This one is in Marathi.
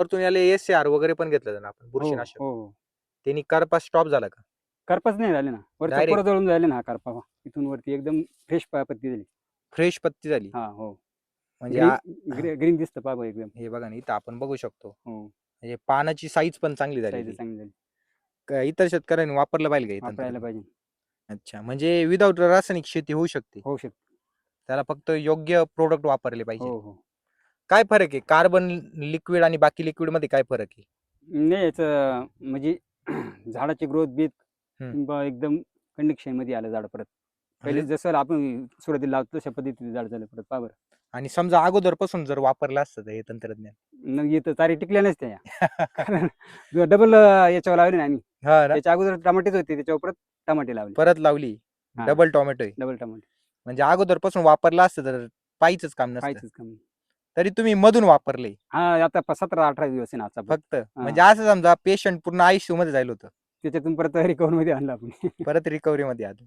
परतून याला एस आर वगैरे पण घेतलं ना आपण बुरशीनाशक. हो हो. त्यांनी करपा स्टॉप झाला का? करपाच नाही झाले ना. वरच्या Direct. पोरं जळून झाले ना हा करपा. इथून वरती एकदम फ्रेश पत्ती झाली. फ्रेश पत्ती झाली. हा हो. म्हणजे आ- ग्रीन दिसतं पहा एकदम. हे बघा ना इथं आपण बघू शकतो. हो. म्हणजे पानाची साईज पण चांगली साईज झाली चांगली झाली. इतर शेतकऱ्यांनी वापरलं पाहिजे का हे वापरायला तंत्रज्ञान? पाहिजे. अच्छा म्हणजे विदाऊट रासायनिक शेती होऊ शकते. होऊ शकते. त्याला फक्त योग्य प्रोडक्ट वापरले पाहिजे. हो हो. काय फरक आहे? कार्बन लिक्विड आणि बाकी लिक्विडमध्ये काय फरक आहे? नाही याचं म्हणजे झाडाची ग्रोथ बीत हम्म. एकदम कंडिक्शनमध्ये आलं झाड परत. पहिले म्हणजे- जसं आपण सुरुवातीला लावतो तशा पद्धतीने झाड झालं परत पाबर आणि समजा अगोदरपासून जर वापरलं असतं तर हे तंत्रज्ञान. मग येतं तारी टिकल्या नसत्या या. कारण डबल याच्यावर लावले ना आम्ही हा ना. त्याच्या अगोदर टमाटेच होते त्याच्यावर परत टमाटे लावले. परत लावली. हा. डबल टोमॅटो आहे. डबल टमाटे म्हणजे अगोदरपासून वापरलं असतं तर पाहिजेच काम नसतं. कमी. तरी तुम्ही मधून वापरले. हा आता प- सतरा अठरा दिवस आहे ना आजचा पण. फक्त म्हणजे असं समजा पेशंट पूर्ण आयुष्यमध्ये जायला होतं. त्याच्यातून परत रिकवर मध्ये आणलं आपण. परत रिकव्हरी मध्ये आलं.